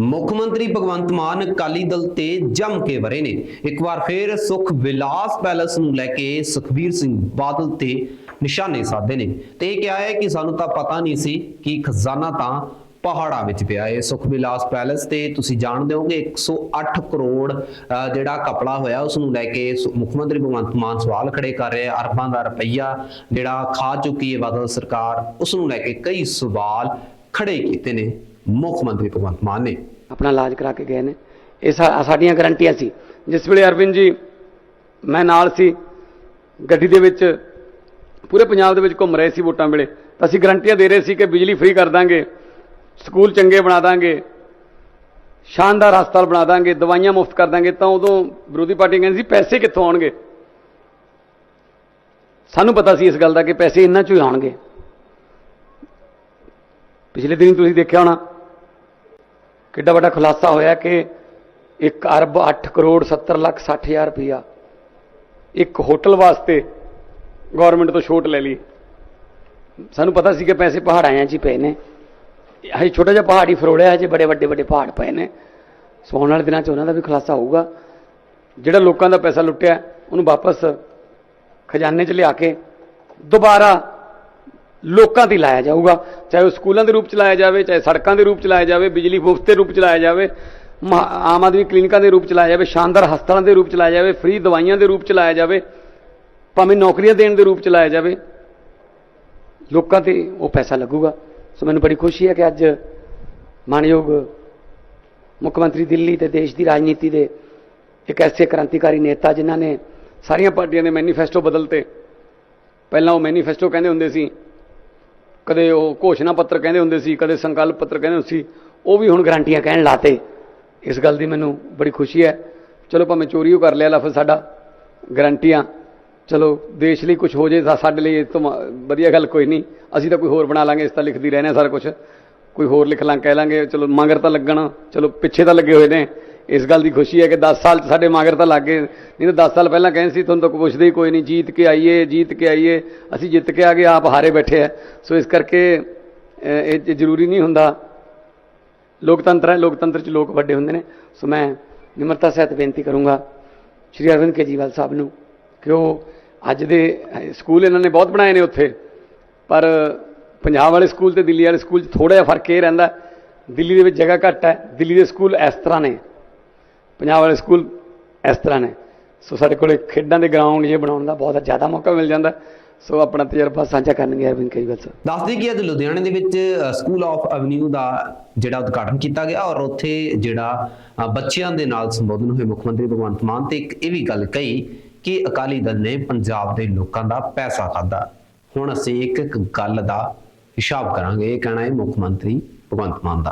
ਮੁੱਖ ਮੰਤਰੀ ਭਗਵੰਤ ਮਾਨ ਅਕਾਲੀ ਦਲ ਤੇ ਜੰਮ ਕੇ ਵਰੇ ਨੇ। ਇੱਕ ਵਾਰ ਫੇਰ ਸੁਖ ਵਿਲਾਸ ਪੈਲਸ ਨੂੰ ਲੈ ਕੇ ਸੁਖਬੀਰ ਸਿੰਘ ਬਾਦਲ ਤੇ ਨਿਸ਼ਾਨੇ ਸਾਧੇ ਨੇ। ਤੇ ਇਹ ਕਿਹਾ ਹੈ ਕਿ ਸਾਨੂੰ ਤਾਂ ਪਤਾ ਨਹੀਂ ਸੀ ਕਿ ਖਜ਼ਾਨਾ ਤਾਂ ਪਹਾੜਾਂ ਵਿੱਚ ਪਿਆ ਹੈ। ਸੁਖ ਵਿਲਾਸ ਪੈਲਸ ਤੇ ਤੁਸੀਂ ਜਾਣਦੇ ਹੋਗੇ 108 ਕਰੋੜ ਅਹ, ਜਿਹੜਾ ਕਪੜਾ ਹੋਇਆ ਉਸ ਨੂੰ ਲੈ ਕੇ ਮੁੱਖ ਮੰਤਰੀ ਭਗਵੰਤ ਮਾਨ ਸਵਾਲ ਖੜੇ ਕਰ ਰਹੇ ਅਰਬਾਂ ਦਾ ਰੁਪਈਆ ਜਿਹੜਾ ਖਾ ਚੁੱਕੀ ਹੈ ਬਾਦਲ ਸਰਕਾਰ ਉਸ ਨੂੰ ਲੈ ਕੇ ਕਈ ਸਵਾਲ ਖੜੇ ਕੀਤੇ ਨੇ। ਮੁੱਖ ਮੰਤਰੀ ਭਗਵੰਤ ਮਾਨ ਨੇ। ਆਪਣਾ ਇਲਾਜ ਕਰਾ ਕੇ ਗਏ ਨੇ। ਇਹ ਸਾਡੀਆਂ ਗਰੰਟੀਆਂ ਸੀ। ਜਿਸ ਵੇਲੇ ਅਰਵਿੰਦ ਜੀ, ਮੈਂ ਨਾਲ ਸੀ, ਗੱਡੀ ਦੇ ਵਿੱਚ, ਪੂਰੇ ਪੰਜਾਬ ਦੇ ਵਿੱਚ ਘੁੰਮ ਰਹੇ ਸੀ ਵੋਟਾਂ ਵੇਲੇ। ਤਾਂ ਅਸੀਂ ਗਰੰਟੀਆਂ ਦੇ ਰਹੇ ਸੀ ਕਿ ਬਿਜਲੀ ਫ੍ਰੀ ਕਰ ਦਾਂਗੇ, ਸਕੂਲ ਚੰਗੇ ਬਣਾ ਦਾਂਗੇ, ਸ਼ਾਨਦਾਰ ਹਸਪਤਾਲ ਬਣਾ ਦਾਂਗੇ, ਦਵਾਈਆਂ ਮੁਫਤ ਕਰ ਦਾਂਗੇ, ਤਾਂ ਉਦੋਂ ਵਿਰੋਧੀ ਪਾਰਟੀ ਕਹਿੰਦੀ ਸੀ, ਪੈਸੇ ਕਿੱਥੋਂ ਆਉਣਗੇ? ਸਾਨੂੰ ਪਤਾ ਸੀ ਇਸ ਗੱਲ ਦਾ ਕਿ ਪੈਸੇ ਇੰਨਾ ਚੋਂ ਹੀ ਆਉਣਗੇ। ਪਿਛਲੇ ਦਿਨ ਤੁਸੀਂ ਦੇਖਿਆ ਹੋਣਾ ਕਿੱਡਾ ਵੱਡਾ ਖੁਲਾਸਾ ਹੋਇਆ ਕਿ 1 ਅਰਬ 8 ਕਰੋੜ 70 ਲੱਖ 60 ਹਜ਼ਾਰ ਰੁਪਇਆ ਇੱਕ ਹੋਟਲ ਵਾਸਤੇ ਗਵਰਨਮੈਂਟ ਤੋਂ ਛੋਟ ਲੈ ਲਈ। ਸਾਨੂੰ ਪਤਾ ਸੀ ਕਿ ਪੈਸੇ ਪਹਾੜਾਂ 'ਚ ਹੀ ਪਏ ਨੇ। ਅਸੀਂ ਛੋਟਾ ਜਿਹਾ ਪਹਾੜ ਹੀ ਫਰੋੜਿਆ ਜੇ ਬੜੇ ਵੱਡੇ ਵੱਡੇ ਪਹਾੜ ਪਏ ਨੇ। ਸੋ ਆਉਣ ਵਾਲੇ ਦਿਨਾਂ 'ਚ ਉਹਨਾਂ ਦਾ ਵੀ ਖੁਲਾਸਾ ਹੋਊਗਾ। ਜਿਹੜਾ ਲੋਕਾਂ ਦਾ ਪੈਸਾ ਲੁੱਟਿਆ, ਉਹਨੂੰ ਵਾਪਸ ਖਜ਼ਾਨੇ 'ਚ ਲਿਆ ਕੇ ਦੁਬਾਰਾ ਲੋਕਾਂ ਤੇ ਲਾਇਆ ਜਾਊਗਾ, ਚਾਹੇ ਉਹ ਸਕੂਲਾਂ ਦੇ ਰੂਪ ਚ ਲਾਇਆ ਜਾਵੇ, ਚਾਹੇ ਸੜਕਾਂ ਦੇ ਰੂਪ ਚ ਲਾਇਆ ਜਾਵੇ, ਬਿਜਲੀ ਮੁਫਤ ਦੇ ਰੂਪ ਚ ਲਾਇਆ ਜਾਵੇ, ਮਹਾ- ਆਮ ਆਦਮੀ ਕਲੀਨਿਕਾਂ ਦੇ ਰੂਪ ਚ ਲਾਇਆ ਜਾਵੇ, ਸ਼ਾਨਦਾਰ ਹਸਪਤਾਲਾਂ ਦੇ ਰੂਪ ਚ ਲਾਇਆ ਜਾਵੇ, ਫ੍ਰੀ ਦਵਾਈਆਂ ਦੇ ਰੂਪ ਚ ਲਾਇਆ ਜਾਵੇ, ਭਾਵੇਂ ਨੌਕਰੀਆਂ ਦੇਣ ਦੇ ਰੂਪ ਚ ਲਾਇਆ ਜਾਵੇ, ਲੋਕਾਂ ਤੇ ਉਹ ਪੈਸਾ ਲੱਗੂਗਾ। ਸੋ ਮੈਨੂੰ ਬੜੀ ਖੁਸ਼ੀ ਹੈ ਕਿ ਅੱਜ ਮਾਨਯੋਗ ਮੁੱਖ ਮੰਤਰੀ ਦਿੱਲੀ ਤੇ ਦੇਸ਼ ਦੀ ਰਾਜਨੀਤੀ ਦੇ ਇੱਕ ਐਸੇ ਕ੍ਰਾਂਤੀਕਾਰੀ ਨੇਤਾ ਜਿਨ੍ਹਾਂ ਨੇ ਸਾਰੀਆਂ ਪਾਰਟੀਆਂ ਦੇ ਮੈਨੀਫੈਸਟੋ ਬਦਲਤੇ। ਪਹਿਲਾਂ ਉਹ ਮੈਨੀਫੈਸਟੋ ਕਹਿੰਦੇ ਹੁੰਦੇ ਸੀ ਕਦੇ ਉਹ ਘੋਸ਼ਣਾ ਪੱਤਰ ਕਹਿੰਦੇ ਹੁੰਦੇ ਸੀ, ਕਦੇ ਸੰਕਲਪ ਪੱਤਰ ਕਹਿੰਦੇ ਹੁੰਦੇ ਸੀ, ਉਹ ਵੀ ਹੁਣ ਗਰੰਟੀਆਂ ਕਹਿਣ ਲਾਤੇ। ਇਸ ਗੱਲ ਦੀ ਮੈਨੂੰ ਬੜੀ ਖੁਸ਼ੀ ਹੈ। ਚਲੋ ਭਾਵੇਂ ਚੋਰੀ ਉਹ ਕਰ ਲਿਆ ਲਫ਼ਜ਼ ਸਾਡਾ, ਗਰੰਟੀਆਂ। ਚਲੋ ਦੇਸ਼ ਲਈ ਕੁਝ ਹੋ ਜੇ ਸਾਡੇ ਲਈ ਇਹ ਤੋਂ ਵਧੀਆ ਗੱਲ ਕੋਈ ਨਹੀਂ। ਅਸੀਂ ਤਾਂ ਕੋਈ ਹੋਰ ਬਣਾ ਲਾਂਗੇ, ਇਸ ਤਾਂ ਲਿਖਦੀ ਰਹਿਣਾ ਸਾਰਾ ਕੁਝ ਕੋਈ ਹੋਰ ਲਿਖ ਲਾਂ, ਕਹਿ ਲਾਂਗੇ, ਚਲੋ ਮਗਰ ਤਾਂ ਲੱਗਣ, ਚਲੋ ਪਿੱਛੇ ਤਾਂ ਲੱਗੇ ਹੋਏ ਨੇ। ਇਸ ਗੱਲ ਦੀ ਖੁਸ਼ੀ ਹੈ ਕਿ 10 ਸਾਲ ਚ ਸਾਡੇ ਮਾਗਰ ਤਾਂ ਲੱਗ ਗਏ। ਨਹੀਂ ਤਾਂ 10 ਸਾਲ ਪਹਿਲਾਂ ਕਹਿੰਦੇ ਸੀ, ਤੁਹਾਨੂੰ ਤਾਂ ਪੁੱਛਦੇ ਹੀ ਕੋਈ ਨਹੀਂ, ਜੀਤ ਕੇ ਆਈਏ, ਜੀਤ ਕੇ ਆਈਏ। ਅਸੀਂ ਜਿੱਤ ਕੇ ਆ ਗਏ, ਆਪ ਹਾਰੇ ਬੈਠੇ ਆ। ਸੋ ਇਸ ਕਰਕੇ ਇਹ ਜ਼ਰੂਰੀ ਨਹੀਂ ਹੁੰਦਾ। ਲੋਕਤੰਤਰ ਹੈ, ਲੋਕਤੰਤਰ ਚ ਲੋਕ ਵੱਡੇ ਹੁੰਦੇ ਨੇ। ਸੋ ਮੈਂ ਨਿਮਰਤਾ ਸਹਿਤ ਬੇਨਤੀ ਕਰੂੰਗਾ ਸ਼੍ਰੀ ਅਰਵਿੰਦ ਕੇਜੀਵਾਲ ਸਾਹਿਬ ਨੂੰ ਕਿ ਉਹ ਅੱਜ ਦੇ ਸਕੂਲ ਇਹਨਾਂ ਨੇ ਬਹੁਤ ਬਣਾਏ ਨੇ ਉੱਥੇ। ਪਰ ਪੰਜਾਬ ਵਾਲੇ ਸਕੂਲ ਤੇ ਦਿੱਲੀ ਵਾਲੇ ਸਕੂਲ 'ਚ ਥੋੜਾ ਜਿਹਾ ਫ਼ਰਕ ਇਹ ਰਹਿੰਦਾ, ਦਿੱਲੀ ਦੇ ਵਿੱਚ ਜਗ੍ਹਾ ਘੱਟ ਹੈ, ਦਿੱਲੀ ਦੇ ਸਕੂਲ ਇਸ ਤਰ੍ਹਾਂ ਨੇ। ਪੰਜਾਬ ਵਾਲੇ ਸਕੂਲ ਇਸ ਤਰ੍ਹਾਂ ਨੇ। ਸੋ ਸਾਡੇ ਕੋਲੇ ਖੇਡਾਂ ਦੇ ਗਰਾਊਂਡ ਜੇ ਬਣਾਉਣ ਦਾ ਬਹੁਤ ਜ਼ਿਆਦਾ ਮੌਕਾ ਮਿਲ ਜਾਂਦਾ। ਸੋ ਆਪਣਾ ਤਜਰਬਾ ਸਾਂਝਾ ਕਰਨਗੇ ਅਰਵਿੰਦ ਕੇਜਰੀਵਾਲ ਸਾਹਿਬ ਦੱਸਦੇ ਕਿ ਅੱਜ ਲੁਧਿਆਣੇ ਦੇ ਵਿੱਚ ਸਕੂਲ ਆਫ ਐਵਨਿਊ ਦਾ ਜਿਹੜਾ ਉਦਘਾਟਨ ਕੀਤਾ ਗਿਆ ਔਰ ਉੱਥੇ ਜਿਹੜਾ ਬੱਚਿਆਂ ਦੇ ਨਾਲ ਸੰਬੋਧਨ ਹੋਏ ਮੁੱਖ ਮੰਤਰੀ ਭਗਵੰਤ ਮਾਨ ਤੇ ਇੱਕ ਇਹ ਵੀ ਗੱਲ ਕਹੀ ਕਿ ਅਕਾਲੀ ਦਲ ਨੇ ਪੰਜਾਬ ਦੇ ਲੋਕਾਂ ਦਾ ਪੈਸਾ ਖਾਦਾ ਹੁਣ ਅਸੀਂ ਇੱਕ ਇੱਕ ਗੱਲ ਦਾ ਹਿਸਾਬ ਕਰਾਂਗੇ, ਇਹ ਕਹਿਣਾ ਹੈ ਮੁੱਖ ਮੰਤਰੀ ਭਗਵੰਤ ਮਾਨ ਦਾ।